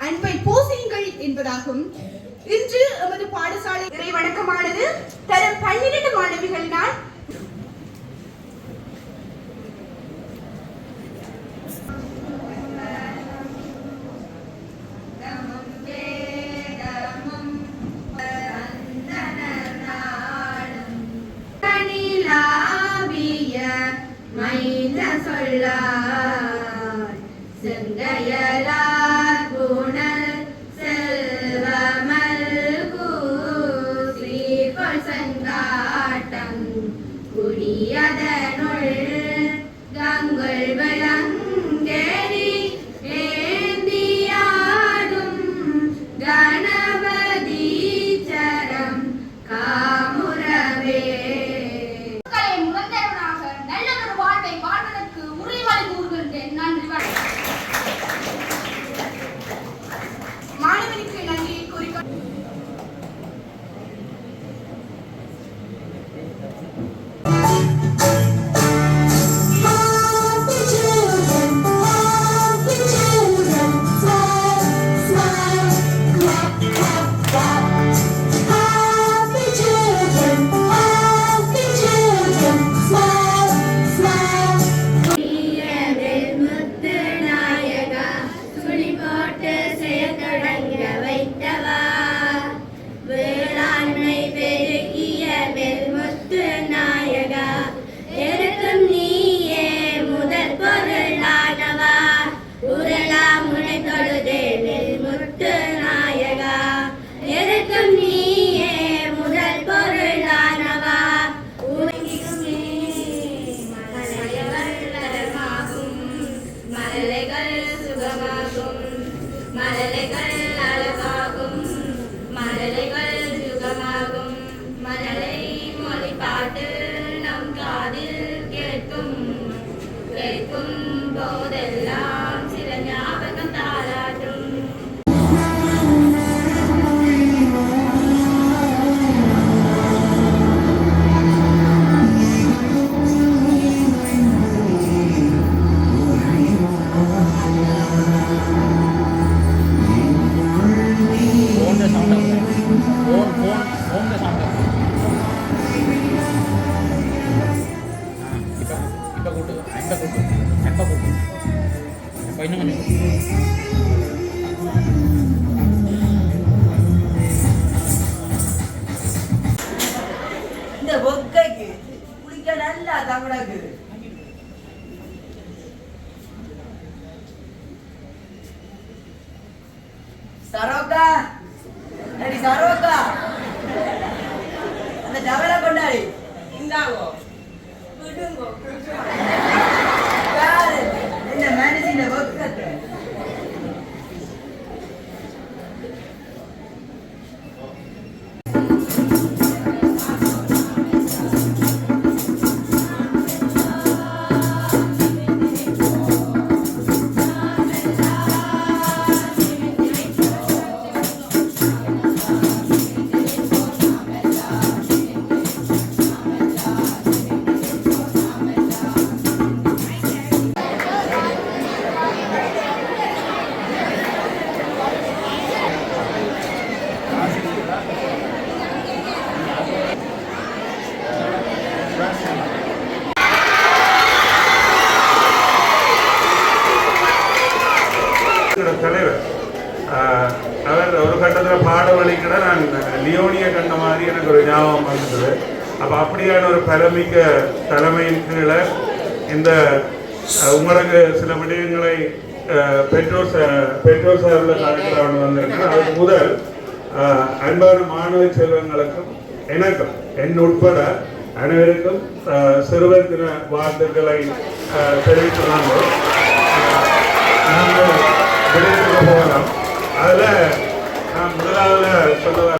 அன்பை போசியுங்கள் என்பதாகும். இன்று எமது பாடசாலை இறை வணக்கமானது தரம் பன்னிரண்டு மாணவிகளினால் மைந்த சொல்லார் செங்கையலா Corona Why naman? Eh. இந்த ஒக்கைக்கு குளிக்க நல்லா தமிழகு சரோகா அடி சரோகா. அந்த டவலை கொண்டாடி. இந்தாங்கோ விடுங்கோ. தலைவர். ஆஹ் அவர் ஒரு கட்டத்தில் பாட வழிக்கிட நான் லியோனிய கண்ட மாதிரி எனக்கு ஒரு ஞாபகம் வந்தது. அப்போ அப்படியான ஒரு பலமிக்க தலைமையின் கீழே இந்த உங்களுக்கு சில விடயங்களை ஆஹ் பெற்றோர் பெற்றோர் சார்பில் கலெக்டர் வந்திருக்கேன் அது முதல் ஆஹ் அன்பான மாணவ செல்வங்களுக்கும் எனக்கும் என் உட்பட அனைவருக்கும் ஆஹ் சிறுவர் தின வாழ்த்துக்களை ஆஹ் நாங்கள் வெளியிட்டு விடைபெற போகலாம். அதில் நான் முதலாவது சொல்ல